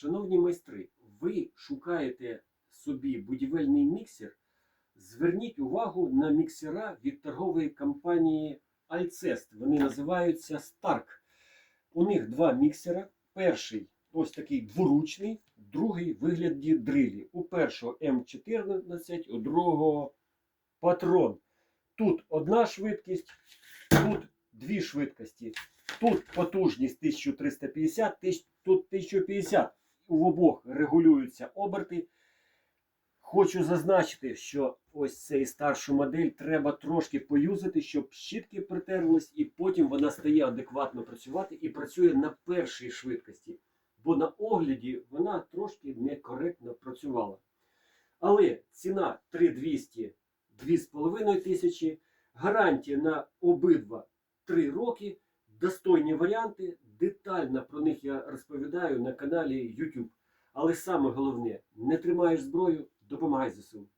Шановні майстри, ви шукаєте собі будівельний міксер. Зверніть увагу на міксера від торгової компанії Alcest. Вони називаються Stark. У них два міксера. Перший ось такий дворучний, другий вигляді дрилі. У першого М14, у другого патрон. Тут одна швидкість, тут дві швидкості. Тут потужність 1350, тут 1050. В обох регулюються оберти. Хочу зазначити, що ось цей старшу модель треба трошки поюзати, щоб щітки притерлись, і потім вона стає адекватно працювати і працює на першій швидкості. Бо на огляді вона трошки некоректно працювала. Але ціна 3200 2,5 тисячі, гарантія на обидва 3 роки, достойні варіанти. Детально про них я розповідаю на каналі YouTube. Але саме головне, не тримаєш зброю, допомагай ЗСУ.